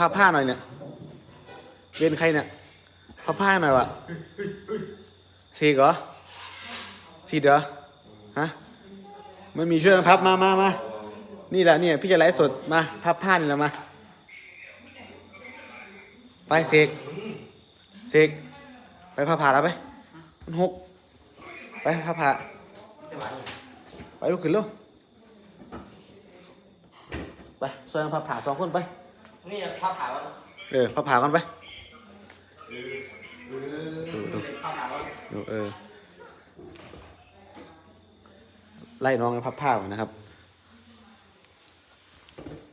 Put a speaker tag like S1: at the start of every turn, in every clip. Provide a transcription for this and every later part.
S1: พับผ้าหน่อยเนี่ย เวนใครเนี่ยพับผ้าหน่อยวะสีกเหรอสีเหรอฮะไม่มีช่วยกันพับมามามานี่แหละเนี่ยพี่จะไลฟ์สดมาพับผ้านี่แหละมาไปเสกเสกไปพับผ้าแล้วไปมันหกไปพับผ้าไปลุกขึ้นเร็วไปช่วยกันพับผ้าสองคนไป
S2: นี่ผ้าขาว
S1: เออพับผ้ากันไปดูดู
S2: ผ้าขาว
S1: ดูเออ ไล่น้องให้พับผ้าก่อนนะครับ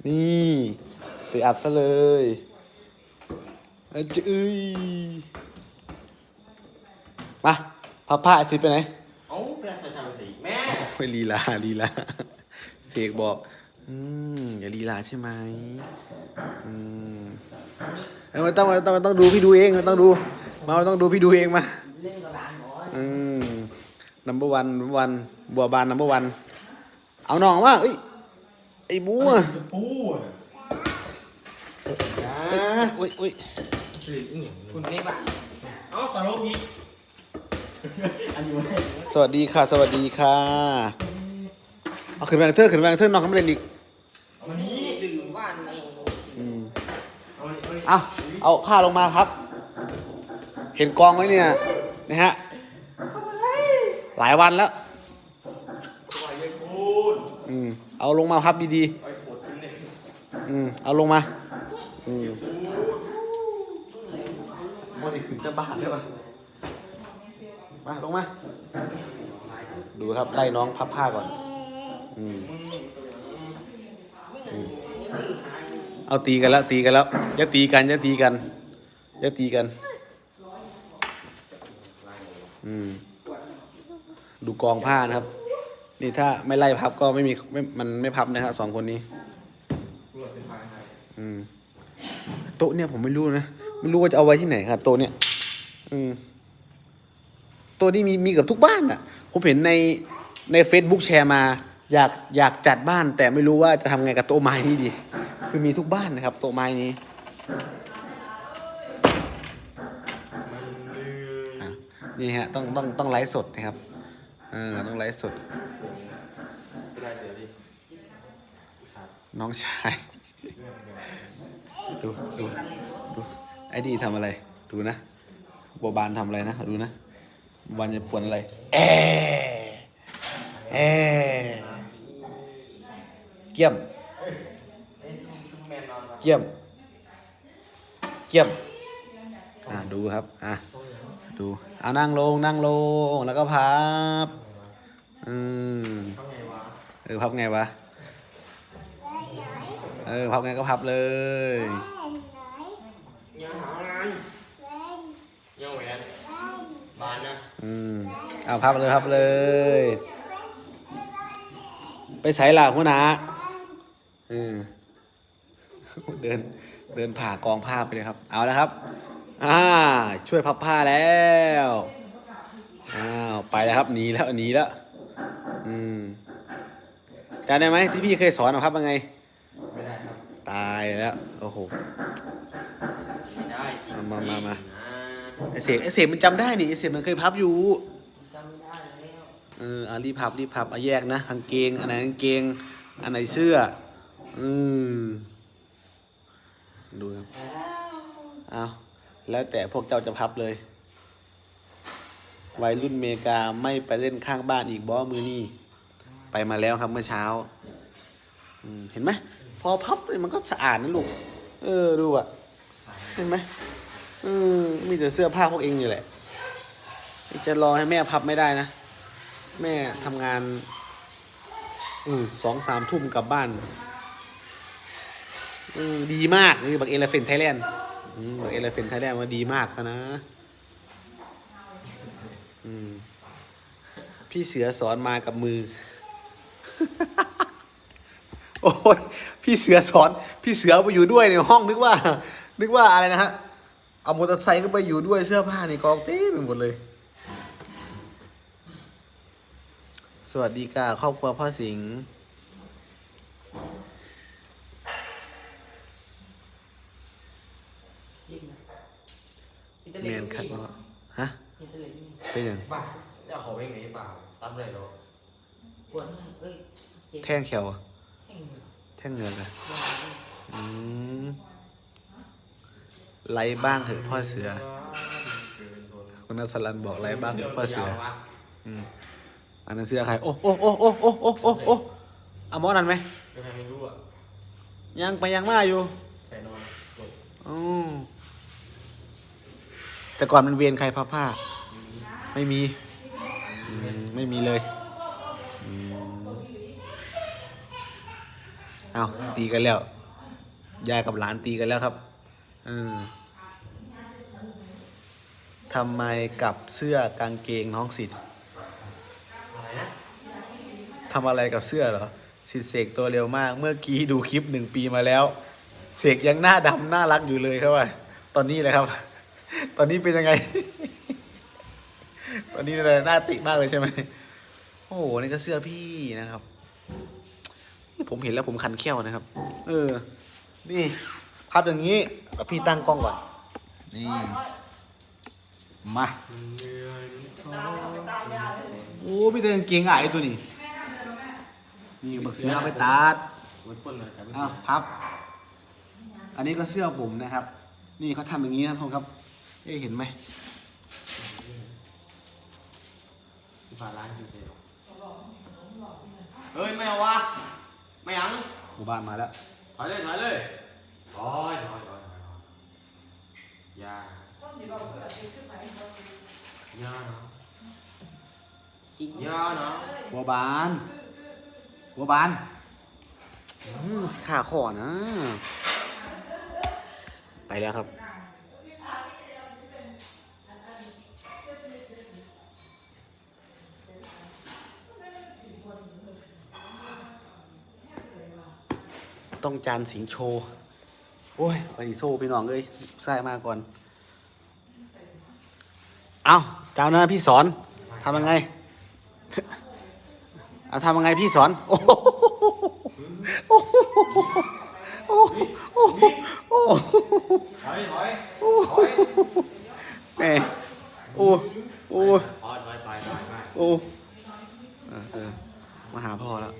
S1: นี่ไปอัดซะเลยเอ้ยจะเอ้ยมาพับผ้าไอซิดไปไหน
S2: เอ้าเป็นใส่ชาสีแม่
S1: โอ้ยลีลาลีลาเสกบอก อืมอย่าลีลาใช่ไหมอืมเอ้ยมันต้องมันต้องมันต้องดูพี่ดูเองมันต้องดู มามันต้องดูพี่ดูเองมา
S3: เล่นกับหลานหมอ
S1: อืม number one number one บัวบาน number one เอาน้องมาเอ้ย ไอ้บูอะ
S2: ปู
S1: เอ้ยอุ้ยอุ้ย
S3: คุณไม่บ้า
S2: เอ้าตลกอีกอันนี้วะ
S1: สวัสดีค่ะ สวัสดีค่ะ เอาขึ้นแบงเทอร์ขึ้นแบงเทอร์น้องเขาไม่เล่นอีก
S2: เอามานี้
S3: ดื่มว่านไม่
S1: อืม
S2: เอามานี้เอามานี้
S1: เอาเอาผ้าลงมาครับ เห็นกองไว้เนี่ยนะฮะหลายวันแล้ว
S2: อื
S1: มเอาลงมาพับดีๆอืมเอาลงมาอืมมันนี่ขึ้นจะบาดเลยป่ะมาลงมา ดูครับไล่น้องพับผ้าก่อน อืม อืม เอาตีกันแล้วตีกันแล้วอย่าตีกันอย่าตีกันอย่าตีกัน อืม ดูกองผ้านะครับ นี่ถ้าไม่ไล่พับก็ไม่มีไม่มันไม่พับนะครับสองคนนี้อืมโต๊ะเนี่ยผมไม่รู้นะไม่รู้ว่าจะเอาไว้ที่ไหนครับโต๊ะเนี่ย อืมโต๊ะนี้มีมีกับทุกบ้านอะ ผมเห็นในใน Facebook แชร์มา อยากอยากจัดบ้านแต่ไม่รู้ว่าจะทำไงกับโต๊ะไม้นี้ดี คือมีทุกบ้านนะครับ โต๊ะไม้นี้อะนี่ฮะต้องต้องต้องไลฟ์สดนะครับเออต้องไลฟ์สด
S2: ได้เดี๋ยวดิ
S1: น้องชาย ดูดูดูไอ้ดีทำอะไร ดูนะบัวบานทำอะไรนะ ดูนะบัวบานจะปวนอะไรแอ เกี่ยม
S2: ไอ้ซุปแมนนอนมา
S1: เกี่ยม เกี่ยม อะดูครับ อะ ดู เอานั่งลงนั่งลง แล้วก็พับ อืม
S2: ทำไงวะ
S1: เออพับไงวะ เออพับไงก็พับเลย
S2: ยังหาอะไรยังแหวนบานนะ
S1: อืมเอาพับเลยพับเลย ไปใช้ล่ะหัวหนา อืมเดินเดินผ่ากองผ้าไปเลยครับ เอาแล้วครับ อ่า ช่วยพับผ้าแล้วอ้าวไปแล้วครับหนีแล้วหนีแล้ว อืมจำได้ไหมที่พี่เคยสอนเอาพับยังไง
S2: ไม่ได้ครับ
S1: ตายแล้วโอ้โห
S2: ไม่ได้จริง
S1: มามามา
S2: นะ
S1: ไอเสกไอเสกมันจำได้นี่ไอเสกมันเคยพับอยู่
S3: จำไม่ได้แล้ว
S1: เออเอารีบพับรีบพับเอาแยกนะกางเกง อันไหนกางเกง อันไหนเสื้อ อืมดูครับเอาแล้วแต่พวกเจ้าจะพับเลย วัยรุ่นเมกาไม่ไปเล่นข้างบ้านอีกบอมือนี่ ไปมาแล้วครับเมื่อเช้า อืมเห็นไหม พอพับเลยมันก็สะอาดนะลูก เออ ดูอะเห็นไหมเออมีแต่เสื้อผ้าพวกเองนี่แหละ จะรอให้แม่พับไม่ได้นะ แม่ทำงาน อืมสองสามทุ่มกลับบ้าน ดีมากนี่บักเอลเฟนไทยแลนด์บักเอลเฟนไทยแลนด์มันดีมากนะพี่เสือสอนมากับมือ โอ้ยพี่เสือสอน พี่เสือเอาไปอยู่ด้วยในห้องนึกว่า นึกว่าอะไรนะฮะ เอามอเตอร์ไซค์ก็ไปอยู่ด้วยเสื้อผ้านี่กองเต็มไปหมดเลย สวัสดีค่ะครอบครัวพ่อสิงห์
S3: ยิ้มนะ อิตา
S1: เม
S3: ลี
S1: นคัด
S3: มี
S1: เนาะฮะ
S3: อิตาลีมี
S1: เป็นหยัง
S2: บ้าจะขอไปไหนเปล่าตัดเลยเหรอ
S3: ปวดให้เอ้ยเจ็บ
S1: แท่งเขียวอะ
S3: แท่งเหนือ
S1: แท่งเหนือเลย
S3: ลองดู
S1: อืมไล่บ้างเถอะพ่อเสือ คุณนัสลันบอกไล่บ้างเถอะพ่อเสืออืมอันนั้นเสื้อใครโอ้โอ้โอ้โอ้โอ้โอ้โอ้โอ้เอาหมอนั่นไหม
S2: จะใครไม่รู้อะ
S1: ยังไปยังมาอยู่
S2: ใส่นอนจบ
S1: ออ แต่ก่อนมันเวียนใครผ้าผ้า ไม่มีอืมไม่มีเลยอืมเอาตีกันแล้วยายกับหลานตีกันแล้วครับเออทำไมกับเสื้อกางเกงน้องสิทธิ์
S2: อะไรนะ
S1: ทำอะไรกับเสื้อเหรอสิทธิ์เสกตัวเร็วมาก เมื่อกี้ดูคลิปหนึ่งปีมาแล้ว เสกยังหน้าดำน่ารักอยู่เลยครับว่าตอนนี้เลยครับ ตอนนี้เป็นยังไง ตอนนี้อะไรหน้าติมากเลยใช่ไหมโอ้โหนี่ก็เสื้อพี่นะครับ ผมเห็นแล้วผมคันแค้วนะครับ เออ นี่พับอย่างนี้แล้วพี่ตั้งกล้องก่อน นี่ มา โอ้พี่เดินเก่งอะไอ้ตัวนี้ นี่บักเสือเอาไปตัดอ้าวพับ อันนี้ก็เสื้อผมนะครับ นี่เขาทำอย่างนี้นะครับครับ เอ๊ะเห็นไหม
S2: ที่ฝาร้านจริงๆเฮ้ยไม่เอาวะไม่ยัง
S1: หมู่บ้านมาแล้ว
S2: ถอยเลยถอยเลยถอยถอยถอยถอยอยาอยาเนาะ
S3: จริง
S2: อยาเนาะ
S1: หัวบานหัวบานอืมขาขอนะ ไปแล้วครับ ต้องจานสิงโชโอ้ยไปสิโชว์พี่น้องเลยใส่มาก่อน เอาเจ้าหน้าพี่สอนทำยังไงเอาทำยังไงพี่สอนโอ้โหโอ้โหโอ้โหโอ้โหโอ้โห
S2: ถอยถอย
S1: โอ้โหแหม่โอ้โอ้
S2: ถอยถอยไปถอยไป
S1: โอ้เออเออมาหาพ่อแล้ว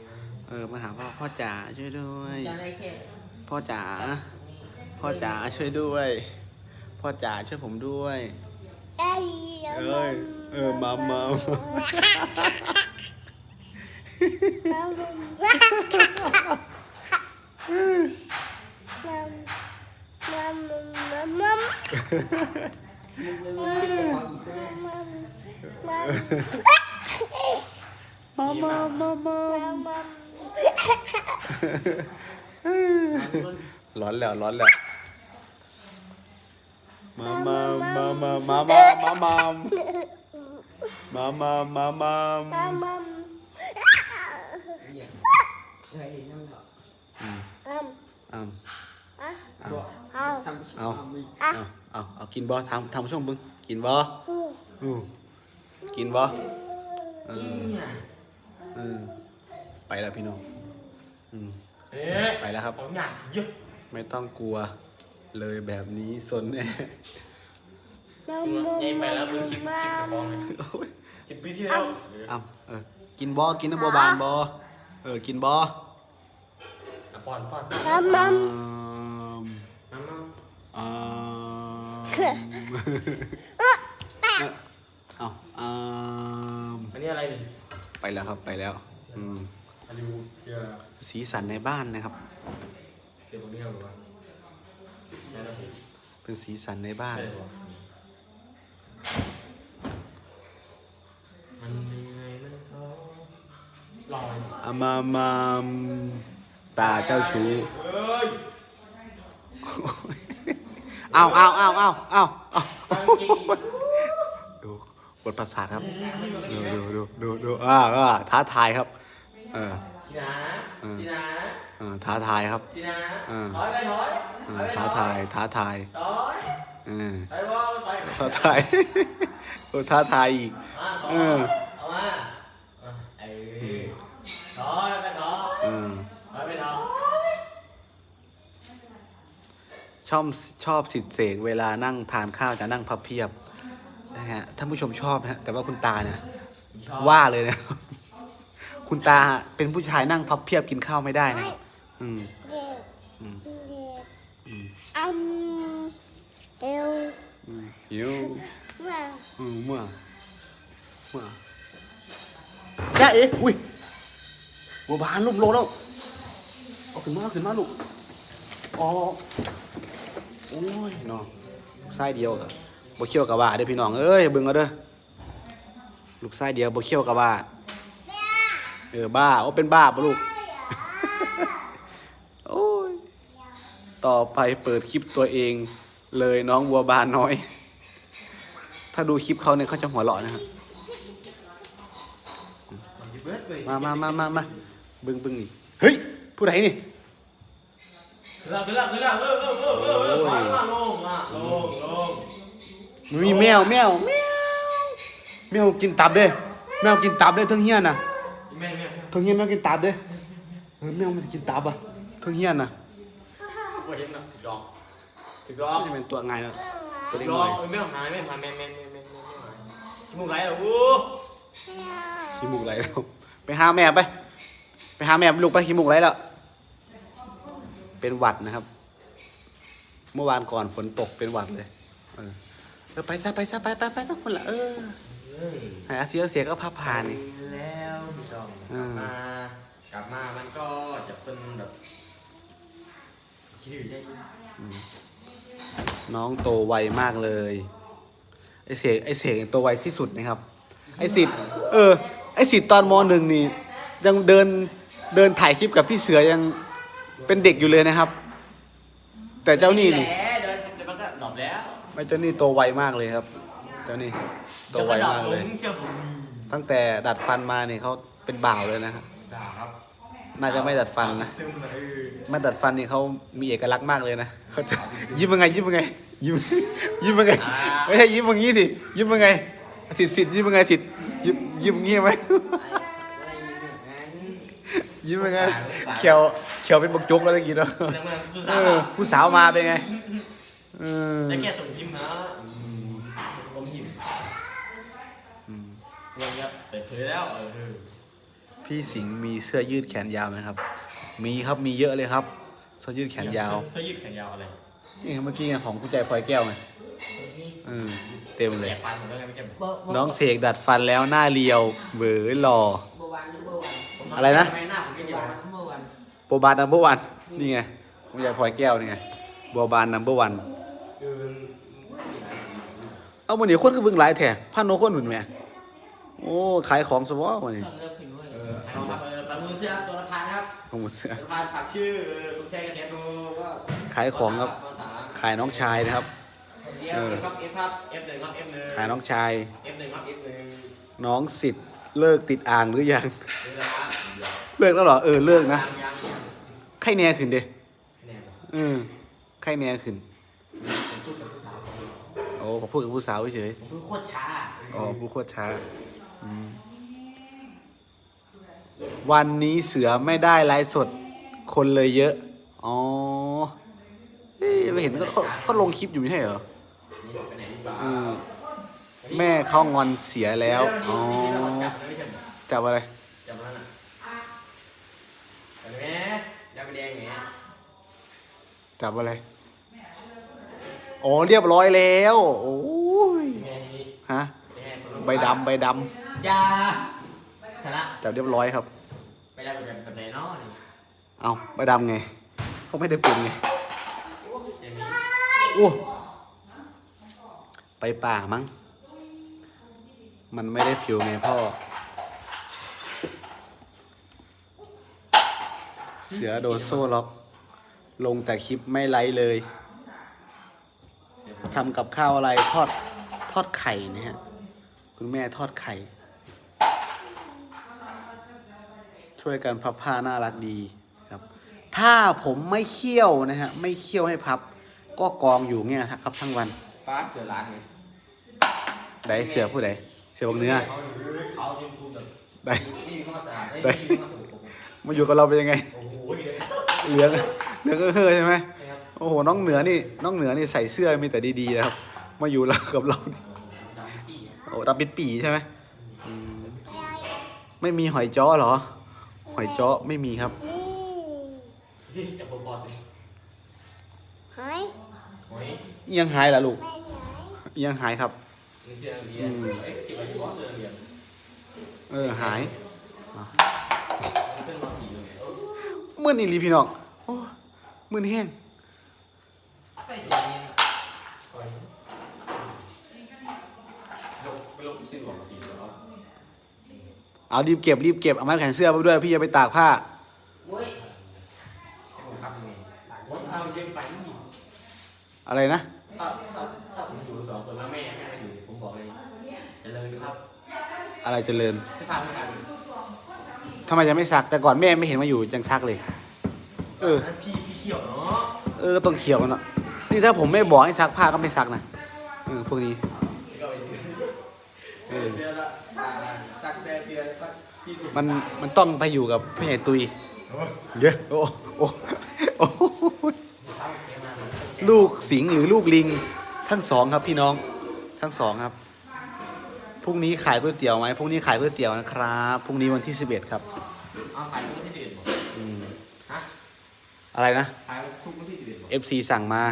S1: เออมาหาพ่อพ่อจ๋าช่วยด้วย
S3: จะได้แค่
S1: พ่อจ๋าพ่อจ๋าช่วยด้วย พ่อจ๋าช่วยผมด้วย เอ้ยเออมามามามามามาร้อนแล้วร้อนแล้วมามามามามามา มามามามามามา
S3: ใช้ดินน้ำเหรอ
S1: อืมเอาเอา
S3: ทำ
S1: เอา
S3: ทำ
S1: เอาเอาเอากินบ่ทำทำช่วงบึงกินบ่อือกินบ่เออเออ ไปแล้วพี่น้องอืม
S2: เอ๊ะ
S1: ไปแล้วครับ
S2: ผมอยากเยอะ
S1: ไม่ต้องกลัวเลยแบบนี้สนแน่
S2: ยัยไปแล้วมือคลิปคลิปกับฟ้องเลย
S1: โอ้ย
S2: สิบปีที่แล้ว
S1: เอ้าเออกินบ่กินน้ำบัวบานบ่เออกินบ่
S2: อะป้อนป้อน
S1: อืม
S2: มามา
S1: อืมเอาอืม
S2: อันนี้อะไรนี่
S1: ไปแล้วครับไปแล้ว อืม
S2: ฮอลลีวูดเกี่ยวกับ
S1: สีสันในบ้านนะครับ
S2: เสียงคนนี้เหรอวะใช่แล้วสิ
S1: เป็นสีสันในบ้าน
S2: ใช่ปะมันมีไงมันก็ลอย
S1: อามามามตาเจ้าชู้
S2: เฮ้ย
S1: เอาเอาเอาเอาเอาเอา
S2: ตั้งจริง
S1: ดูบทประสาทครับ ดูดูดูดูดูอ่าอ่าท้าทายครับ เออ
S2: ทีนะทีนะ
S1: เออท้าทายครับ
S2: ทีนะ
S1: อ่า
S2: ถอยไปถอย
S1: เออท้าทาย ท้าทาย
S2: ถอย
S1: เออ
S2: ถอยว่าถอย
S1: ท้าทาย โอ้ท้าทายอีก
S2: มาถอย
S1: เออ
S2: เอามาอะเออถอยไปถอย
S1: เออ
S2: ถอยไปถอย
S1: ชอบชอบสิทธิเสกเวลานั่งทานข้าวจะนั่งพับเพียบนะฮะท่านผู้ชมชอบนะฮะแต่ว่าคุณตาเนี่ย
S2: ชอบ
S1: ว่าเลยนะคุ ณตาเป็นผู้ชายนั่งพับเพียบกินข้าวไม่ได้นะครับ อืม
S4: เด็ก
S1: อืม
S4: เด็ก
S1: อืม
S4: อันเอว
S1: อืมหิว
S4: มา
S1: อืมเมื่อเมื่อแย่เอ๊ะอุ้ยบัวบานลูกโลแล้วเอาขึ้นมาเอาขึ้นมาลูกอ๋อโอ้ยเนาะไส้เดียวกับบ่เคี่ยวกับว่าเด้อพี่น้องเอ้ยเบิ่งเอาเด้อลูกไส้เดียวบ่เคี่ยวกับว่า เออบ้าโอ้เป็นบ้าปะลูกโอ้ยต่อไปเปิดคลิปตัวเอง เลยน้องบัวบานน้อย ถ้าดูคลิปเขาเนี่ยเขาจะหัวเราะนะครับมามามามามาบึ้งบึ้งนี่เฮ้ยผู้ใดนี่
S2: ขึ้นแล้วขึ้นแล้วขึ้นแล้วเออเออเออเออเออ
S1: โอ้ย
S2: มาลงมาลงลง
S1: มันมีแมวแมวแมวแมวกินตับเด้แมวกินตับเด้เทั้งเฮียนน่ะ
S2: แม่แม่
S1: เทั้งเฮียนแมวกินตับเด้เออแมวมันกินตับอะเทั้งเฮียนน่ะ
S2: ว่าเห็นนะถูกต้องถูกต้อ
S1: ไม่
S2: ง
S1: จะเป็นตัวไงเนาะตัว
S2: ถู
S1: เล็
S2: ก
S1: ก
S2: ต้
S1: น้
S2: อ
S1: องย
S2: ไม่หายไม่หายแม่แม่แม่แม่แม่หายจมูกไหลเหรอวู้
S1: ขี้มูกไหลแล้วไปหาแม่ไป ไปหาแม่ลูกไปขี้มูกไหลแล้ว เป็นหวัดนะครับ เมื่อวานก่อนฝนตกเป็นหวัดเลย เออเออไปซะไปซะไปไปไปทุกคนละเออ
S2: เฮ้ย
S1: หายอาเสียเสียก็พับผ่านนี่
S2: แล้วพี่จอง ก
S1: อื
S2: ลับ
S1: ม
S2: มากลับมามันก็จะเป็นแบบคิดถึงได้
S1: น้องโตไวมากเลย ไอเสกไอเสกโตไวที่สุดนะครับ ไอสิทธิ์เออ ไอสิทธิ์ตอนมหนึ่งนี่ ยังเดินเดินถ่ายคลิปกับพี่เสือยังเป็นเด็กอยู่เลยนะครับ แต่เจ้านี่นี่
S2: แหละเดินเดี๋ยวมันก็ดรอปแล้ว
S1: ไม่เจ้านี่โตไวมากเลยครับ เจ้านี่โตไวมากเลย
S2: ดี๋วดรอปเชื่อผมดี
S1: ตั้งแต่ดัดฟันมาเนี่ยเขา เป็นบ่าวเลยนะครับ
S2: ด่าครับ
S1: น่าจะไม่ดัดฟันนะ
S2: ตึมเลย
S1: ไม่ดัดฟันนี่เขามีเอกลักษณ์มากเลยนะเขาจะยิ้มยังไง ยิ้มยังไง ยิ้มยิ้มยังไงไม่ใช่ยิ้มอย่างนี้สิยิ้มยังไงสิทธิ์สิทธิ์ยิ้มยังไงสิทธิ์ยิ้มยิ้มอย่างงี้ไหม
S3: อะไรอย่างนั้น
S1: ยิ้มยังไงเขียวเขียวเป็นบกจกแล้วเมื่อกี้เนาะ
S2: แต่เมื่อผู้
S1: เอ
S2: สาว
S1: อผู้สาวมาเป็นไงเออ
S2: ได้แค่ส่งยิ้มนะผมยิ้มวันนี้เปิดเผยแล้วเออ
S1: พี่สิงห์มีเสื้อยืดแขนยาวไหมครับ มีครับมีเยอะเลยครับ เสื้อยืดแขนยาว
S2: เสื้อยืดแขนยาวอะไร
S1: นี่เมื่อกี้ไงของผู้ใจพลอยแก้วไงเออเต็ม
S2: แห
S1: เล
S2: ล
S1: ย
S2: กฟันผมแล้วไงไม่ใช่
S3: เบอร์
S1: น้องเสกดัดฟันแล้วหน้าเรียวเบอหล่อ
S3: เบอร์วันหรือเบอร์วัน
S1: อะไรนะ
S2: ทำไมหน้าผมไม่
S3: เบ
S2: เดี
S3: อ
S2: ยว
S3: ร์วัน
S2: นะ
S3: เบอร์วัน
S1: โบบานนัมเบอร์วันนี่ไงคุณยายพลอยแก้วนี่ไงบัวบานนัมเบอร์วัน
S2: คือ
S1: เอาวันนี้คนก็เบิ่งหลายแถพันโนคนเหมือนแม่โอ้ขายของสวอวันนี้
S3: ชอบเลือกฝีมือ
S2: เออเอาครับเออประมือเสื้อตัวละพันครับ
S1: ของหมดเสื้อ
S2: ตัวละพันฝากชื่อลุงชัยเกษตรดูว่า
S1: ขายของครับ
S2: ภาษา
S1: ขายน้องชายนะครับ
S2: เออครับ F ครับ F หนึ่งครับ F หนึ่ง
S1: ขายน้องชาย
S2: F หนึ่งครับ F หนึ่ง
S1: น้องสิทธิ์เลิกติดอ่างหรือยัง
S2: นี่แหละครับ
S1: เลิกแล้วเหรอ เออ เลิกนะ
S2: ยังยังยัง
S1: ไข่แน่ขึ้นเด้
S2: แน่นอน
S1: เออไข่แน่ขึ้น
S2: ผมพูดกับผู้สาวคนนี้
S1: โอ้ผมพูดกับผู้สาวเฉย
S2: ผมพูดโคตรช้า
S1: ๆอ๋อผู้โคตรช้า อืม วันนี้เสือไม่ได้ไลฟ์สดคนเลยเยอะ อ๋อเอ๊ะไม่เห็นก็เขาเขาลงคลิปอยู่ไม่ใช่เหรออืมแม่เขางอนเสียแล้ว อ๋อ
S2: จับเลยไรอ
S1: จับอะไร
S2: จับมันน่ะเห็นไหมยาไปแดงอย่างเงี้ย
S1: จับอะไร อ๋อ เรียบร้อยแล้ว โอ้ย
S2: ยังไงนี่
S1: ฮะใบดำใบด
S2: ยา ชนะำ
S1: จับเรียบร้อยครับ
S2: ใบดำแบบแบบไหนเนาะนี่
S1: เอาใบดำไงเขาไม่ได้ปรุงไง
S2: เจมี่
S1: โอ้ไปป่ามั้ง มันไม่ได้ฟิวไงพ่อ เสือโดนโซ่ล็อก ลงแต่คลิปไม่ไลฟ์เลยทำกับข้าวอะไรทอดทอดไข่นะฮะคุณแม่ทอดไข่ ช่วยกันพับผ้าน่ารักดีครับ ถ้าผมไม่เคี่ยวนะฮะไม่เคี่ยวให้พับ ก็กองอยู่เงี้ยครับทั้งวัน
S2: ฟ้าเสือร้านไง
S1: ไดเสือผู้ใดเสือบักเนื้อ
S2: เขาเขายิงกูแบบ
S1: ได้
S2: นี่มีข้าวสาร
S1: ได้
S2: ได้มีข้าวสาร
S1: มาอยู่กับเราเป็นยังไง
S2: โอ้โห
S1: เหลืองเหลืองก็เฮ้อใช่ไหม
S2: นะครับ
S1: เโอ้โหน้องเหนือนี่น้องเหนือนี่ใส่เสื้อมีแต่ดีๆนะครับมาอยู่แล้วกับเรานี่
S2: ดำปี
S1: โอ้ดับเป็นปีใช่ไหมอืมไม่มีหอยจ้อเหรอ หอยจ้อไม่มีครับ
S4: นี่
S2: จะโปรบอสเลย
S4: หาย
S2: โอ้ย
S1: เอียงหายล่ะลูก
S4: ไปไหน
S1: เอียงหายครับ
S2: นี่เสื้อเรียนเอ้ยเก็บไว้ที่บอสเสื้อเรียน
S1: เออหาย
S2: เพื่อนมาขี่เลยเออ
S1: มื่อนี่ลีพี่น้องโอ้มื่อนี่แห้ง
S2: ใส่ตัวนี้คอยลงไปลงสิ้นหวังขี่แล้ว
S1: เอารีบเก็บรีบเก็บเอาไม้แขวนเสื้อไปด้วยพี่จะไปตากผ้า
S3: เว้ย
S2: ให้ผมขับยังไงว่าถ้าเอาเยอะไปนี่
S1: อะไรนะ
S2: ถ้าถ้าถ้าผมอยู่สองคนแล้วแม่แม่ไม่อยู่ผมบอกเลยจะเลยครับ
S1: อะไรเจริญ
S2: จะพาไปกัน
S1: ทำไมยังไม่ซักแต่ก่อนแม่ไม่เห็นมาอยู่ยังซักเลย เออ
S2: นั่นพี่พี่เขียวเนาะ
S1: เออต้องเขียวกันเนาะนี่ถ้าผมไม่บอกให้ซักผ้าก็ไม่ซักนะเออพวกนี้
S2: ก็ไปซื้อ
S1: เออ
S2: เสื้อละสักแต่เสื้อสักที่สุด
S1: มันมันต้องไปอยู่กับพี่ใหญ่ตุยเยอะโอ้โอ้โอ้ลูกสิงห์หรือลูกลิง ทั้งสองครับพี่น้องทั้งสองครับพรุ่งนี้ขายก๋วยเตี๋ยวไหมพรุ่งนี้ขายก๋วยเตี๋ยวนะครับพรุ่งนี้วันที่สิบเอ็ดครับ
S2: เอาขายทุกที่สิบเอ็ดบอก
S1: อืม
S2: ฮะ
S1: อะไรนะ
S2: ขายทุกที่สิบเอ็ดบอก
S1: FC สั่งมา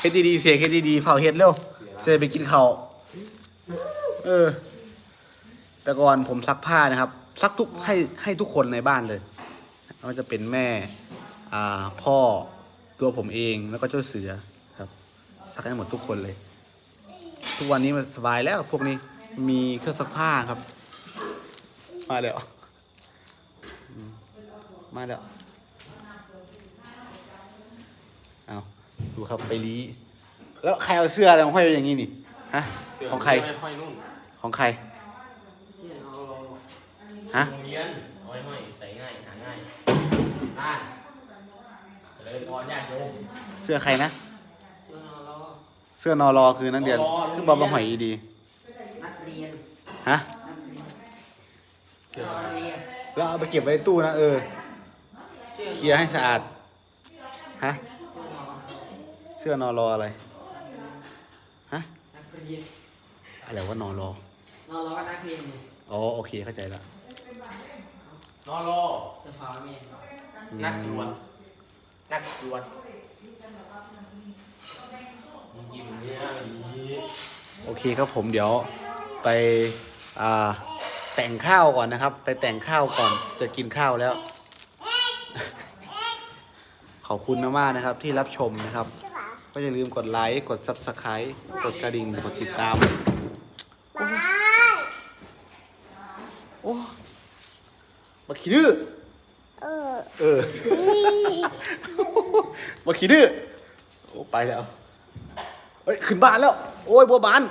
S1: เฮ็ดดีๆเสียเฮ็ดดีๆเฝ้าเฮ็ดเร็วจะได้ไปกินข้าวเออ แต่ก่อนผมซักผ้านะครับ ซักทุกให้ให้ทุกคนในบ้านเลยไม่ว่าจะเป็นแม่อ่าพ่อตัวผมเองแล้วก็เจ้าเสือครับ ซักให้หมดทุกคนเลย ทุกวันนี้มันสบายแล้วพวกนี้มีเครื่องซักผ้าครับ มาแล้วอืมมาแล้วเอาดูครับไปรีแล้วใครเอาเสื้ออะไรมาห้อยไว้อย่างนี้นี่ฮะของใคร
S2: ห้อยนุ่น
S1: ของใคร
S3: เชื่อเอาลง
S1: ฮะ
S2: โรงเรียนเอาไว้ห้อยใส่ง่ายหาง่ายอ่านเลยพอญาติโยม
S1: เสื้อใครนะ
S3: เชื่อเอาเรา
S1: เสื้อนอรอคือนักเรียน
S2: นอรอ
S1: คือบอมมาหอยดี
S3: นักเรียน
S1: ๆฮะ
S3: นักเรียนเชื่อนักเรียน
S1: แล้วเอาไปเก็บไว้ในตู้นะเออ
S3: เชื่อ
S1: เคลียร์ให้สะอาด ฮะ
S3: เชื่อเรา
S1: เสื้อนอรออะไร ฮะ
S3: นักเรียน
S1: อะไรว่านอรอ
S3: เราเราก็นักเรียนไง
S1: อ๋อโอเคเข้าใจแล้ว
S2: นอรอ
S3: เสื้อฟ้าเมีย
S2: นักดวลนักดวลมึงกินเนื้อดี
S1: โอเคครับผมเดี๋ยวไปอ่าแต่งข้าวก่อนนะครับ ไปแต่งข้าวก่อนจะกินข้าวแล้ว ขอบคุณมากๆนะครับที่รับชมนะครับ ก็อย่าลืมกดไลค์ กด Subscribe กดกระดิ่ง กดติดตาม
S4: บาย
S1: โอ้ มาขี้ดื้อ
S4: เออ
S1: เออมาขี้ดื้อ โอ้ไปแล้ว เฮ้ย ขึ้นบ้านแล้ว โอ้ยบัวบาน